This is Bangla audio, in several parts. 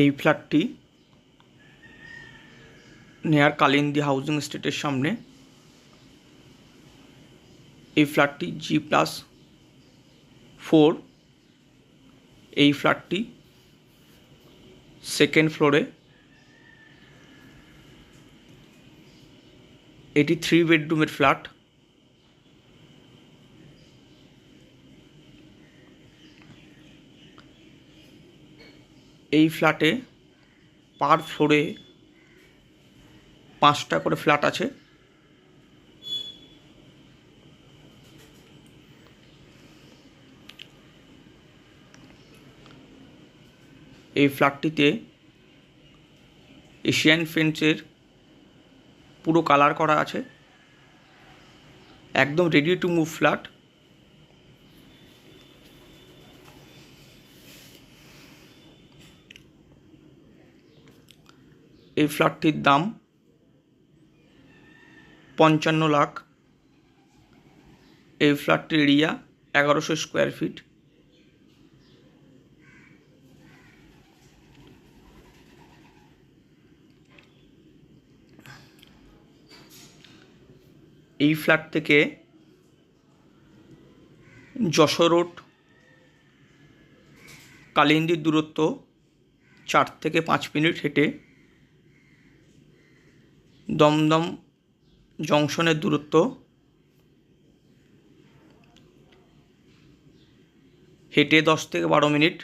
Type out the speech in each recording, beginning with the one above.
এই ফ্ল্যাটটি নেয়ার কালিন্দি হাউজিং স্টেটের সামনে। এই ফ্ল্যাটটি জি প্লাস ফোর এই ফ্ল্যাটটি সেকেন্ড ফ্লোরে এটি থ্রি বেডরুমের ফ্ল্যাট এই ফ্ল্যাটে পার ফ্লোরে পাঁচটা করে ফ্ল্যাট আছে। এই ফ্ল্যাটটিতে এশিয়ান পেন্টসের পুরো কালার করা আছে। একদম রেডি টু মুভ ফ্ল্যাট এই ফ্ল্যাটটির দাম পঞ্চান্ন লাখ। এই ফ্ল্যাটটির এরিয়া এগারোশো স্কোয়ার ফিট। এই ফ্ল্যাট থেকে যশোর রোড কালিন্দির দূরত্ব চার থেকে পাঁচ মিনিট হেঁটে দমদম জংশনের দূরত্ব হেঁটে দশ থেকে বারো মিনিট।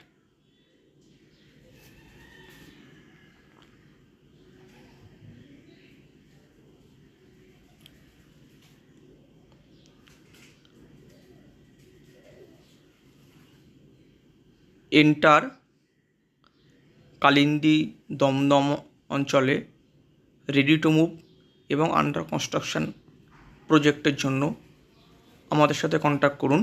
এন্টার কালিন্দী দমদম অঞ্চলে রেডি টু মুভ এবং আন্ডার কনস্ট্রাকশান প্রজেক্টের জন্য আমাদের সাথে কন্ট্যাক্ট করুন।